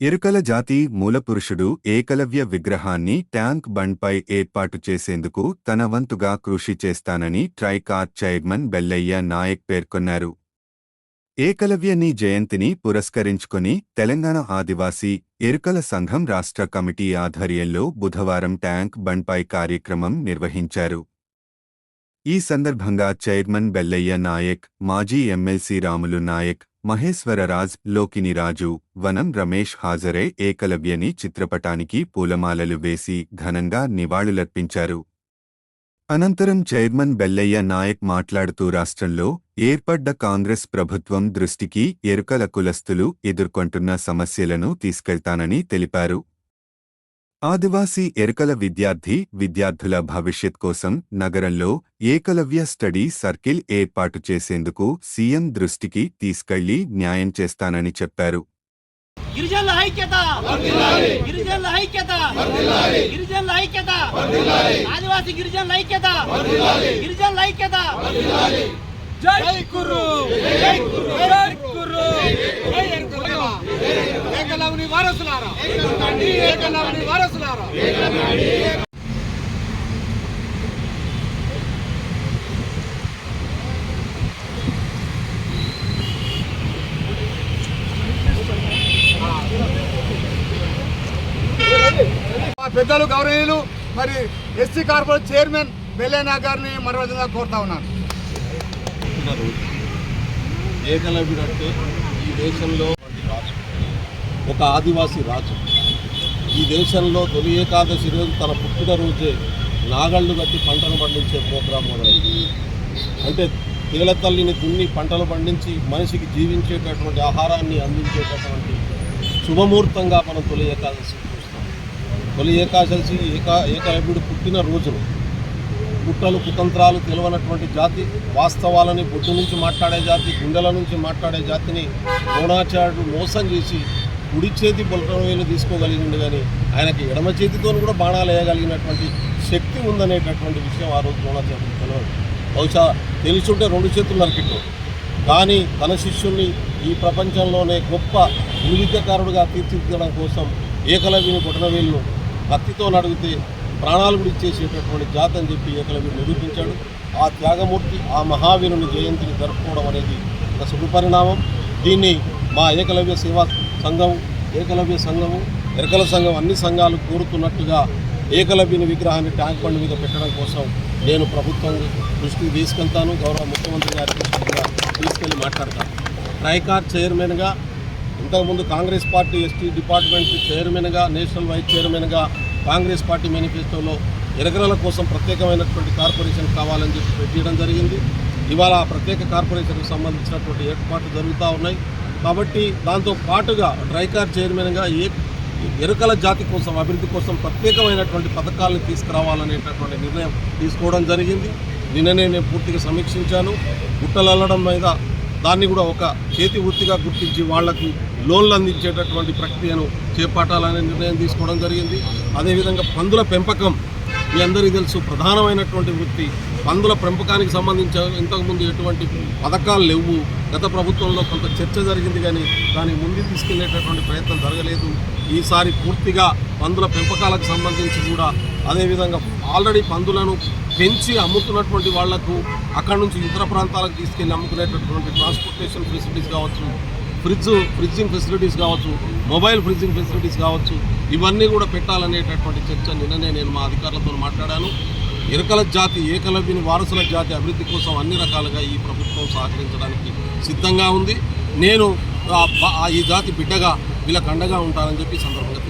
ఎరుకల జాతి మూలపురుషుడు ఏకలవ్య విగ్రహాన్ని ట్యాంక్ బండ్పై ఏర్పాటు చేసేందుకు తన వంతుగా కృషి చేస్తానని ట్రైకార్ చైర్మన్ బెల్లయ్య నాయక్ పేర్కొన్నారు. ఏకలవ్యని జయంతిని పురస్కరించుకుని తెలంగాణ ఆదివాసీ ఎరుకల సంఘం రాష్ట్ర కమిటీ ఆధ్వర్యంలో బుధవారం ట్యాంక్ బండ్పై కార్యక్రమం నిర్వహించారు. ఈ సందర్భంగా చైర్మన్ బెల్లయ్య నాయక్ మాజీ ఎమ్మెల్సీ రాములు నాయక్ మహేశ్వరరాజ్ లోకినిరాజు వనం రమేష్ హాజరే ఏకలవ్యని చిత్రపటానికి పూలమాలలు వేసి ఘనంగా నివాళులర్పించారు. అనంతరం చైర్మన్ బెల్లయ్య నాయక్ మాట్లాడుతూ రాష్ట్రంలో ఏర్పడ్డ కాంగ్రెస్ ప్రభుత్వం దృష్టికి ఎరుకల కులస్తులు ఎదుర్కొంటున్న సమస్యలను తీసుకెళ్తానని తెలిపారు. ఆదివాసీ ఎరుకల విద్యార్థి విద్యార్థుల భవిష్యత్ కోసం నగరంలో ఏకలవ్య స్టడీ సర్కిల్ ఏర్పాటు చేసేందుకు సీఎం దృష్టికి తీసుకెళ్ళి న్యాయం చేస్తానని చెప్పారు. గిరిజనుల ఐక్యత! గిరిజనుల ఐక్యత! గిరిజనుల ఐక్యత! ఆదివాసీ గిరిజనుల ఐక్యత! గిరిజనుల ఐక్యత! జై కుర్రు! జై కుర్రు! జై కుర్రు! జై ఎరుకల. ఏకలవ్ని వారసులారా. ఏకలవ్ని వారసులారా. పెద్దలు గౌరవీయులు మరి ఎస్సీ కార్పొరేట్ చైర్మన్ బెల్లైనా గారిని మరో విధంగా కోరుతా ఉన్నాను. పుట్టిన ఏకలవ్యుడు అంటే ఈ దేశంలో ఒక ఆదివాసీ రాజు. ఈ దేశంలో తొలి ఏకాదశి రోజు తన పుట్టినరోజే నాగళ్ళు కట్టి పంటను పండించే ప్రోగ్రాం మొదలైంది. అంటే తేల తల్లిని దున్ని పంటలు పండించి మనిషికి జీవించేటటువంటి ఆహారాన్ని అందించేటటువంటి శుభముహూర్తంగా మనం తొలి ఏకాదశి చూస్తాం. తొలి ఏకాదశి ఏకా ఏకలవ్యుడు పుట్టిన రోజులు కుట్రలు కుతంత్రాలు తెలియనటువంటి జాతి వాస్తవాలని బొడ్డు నుంచి మాట్లాడే జాతి గుండెల నుంచి మాట్లాడే జాతిని ద్రోణాచార్యుడు మోసం చేసి కుడి చేతి బొలటం వేలు తీసుకోగలిగిండు కానీ ఆయనకి ఎడమ చేతితో కూడా బాణాలు వేయగలిగినటువంటి శక్తి ఉందనేటటువంటి విషయం ఆ రోజు ద్రోణాచార్యుడు తెలియదు బహుశా తెలుసుంటే రెండు చేతులు నరికిట్టు. కానీ తన శిష్యుల్ని ఈ ప్రపంచంలోనే గొప్ప వివిధకారుడుగా తీర్చిదిద్దడం కోసం ఏకలవ్యుని బొటనవేలును భక్తితో నడిగితే ప్రాణాలు కూడా ఇచ్చేసేటటువంటి జాత అని చెప్పి ఏకలవ్యుడు నిరూపించాడు. ఆ త్యాగమూర్తి ఆ మహావీరుని జయంతిని జరుపుకోవడం అనేది ఒక శుభపరిణామం దీన్ని మా ఏకలవ్య సేవా సంఘం ఏకలవ్య సంఘము ఎరకల సంఘం అన్ని సంఘాలు కోరుతున్నట్టుగా ఏకలవ్యుని విగ్రహాన్ని ట్యాంక్ బండ్ మీద పెట్టడం కోసం నేను ప్రభుత్వం దృష్టికి తీసుకెళ్తాను. గౌరవ ముఖ్యమంత్రి గారి దృష్టికి తీసుకెళ్ళి మాట్లాడతాను. ట్రైకార్ చైర్మన్గా ఇంతకుముందు కాంగ్రెస్ పార్టీ ఎస్టీ డిపార్ట్మెంట్ చైర్మన్గా నేషనల్ వైస్ చైర్మన్గా కాంగ్రెస్ పార్టీ మేనిఫెస్టోలో ఎరగరల కోసం ప్రత్యేకమైనటువంటి కార్పొరేషన్ కావాలని చెప్పి పెట్టడం జరిగింది. ఇవాళ ఆ ప్రత్యేక కార్పొరేషన్కు సంబంధించినటువంటి ఏర్పాట్లు జరుగుతూ ఉన్నాయి. కాబట్టి దాంతో పాటుగా డ్రైకార్ చైర్మన్గా ఏ ఎరుకల జాతి కోసం అభివృద్ధి కోసం ప్రత్యేకమైనటువంటి పథకాలను తీసుకురావాలనేటటువంటి నిర్ణయం తీసుకోవడం జరిగింది. నిన్ననే నేను పూర్తిగా సమీక్షించాను. గుట్టలల్లడం మీద దాన్ని కూడా ఒక చేతి వృత్తిగా గుర్తించి వాళ్ళకు లోన్లు అందించేటటువంటి ప్రక్రియను చేపట్టాలనే నిర్ణయం తీసుకోవడం జరిగింది. అదేవిధంగా పందుల పెంపకం మీ అందరికీ తెలుసు ప్రధానమైనటువంటి వృత్తి. పందుల పెంపకానికి సంబంధించి ఇంతకుముందు ఎటువంటి పథకాలు లేవు. గత ప్రభుత్వంలో కొంత చర్చ జరిగింది కానీ దాన్ని ముందు తీసుకెళ్ళేటటువంటి ప్రయత్నం జరగలేదు. ఈసారి పూర్తిగా పందుల పెంపకాలకు సంబంధించి కూడా అదేవిధంగా ఆల్రెడీ పందులను పెంచి అమ్ముతున్నటువంటి వాళ్ళకు అక్కడి నుంచి ఇతర ప్రాంతాలకు తీసుకెళ్ళి అమ్ముకునేటటువంటి ట్రాన్స్పోర్టేషన్ ఫెసిలిటీస్ కావచ్చు ఫ్రిడ్జ్ ఫ్రిడ్జింగ్ ఫెసిలిటీస్ కావచ్చు మొబైల్ ఫ్రిడ్జింగ్ ఫెసిలిటీస్ కావచ్చు ఇవన్నీ కూడా పెట్టాలనేటటువంటి చర్చ నిన్ననే నేను మా అధికారులతో మాట్లాడాను. ఇరకల జాతి ఏకలవ్యని వారసుల జాతి అభివృద్ధి కోసం అన్ని రకాలుగా ఈ ప్రభుత్వం సహకరించడానికి సిద్ధంగా ఉంది. నేను ఆ ఈ జాతి బిడ్డగా వీళ్ళకు అండగా ఉంటానని చెప్పి సందర్భంగా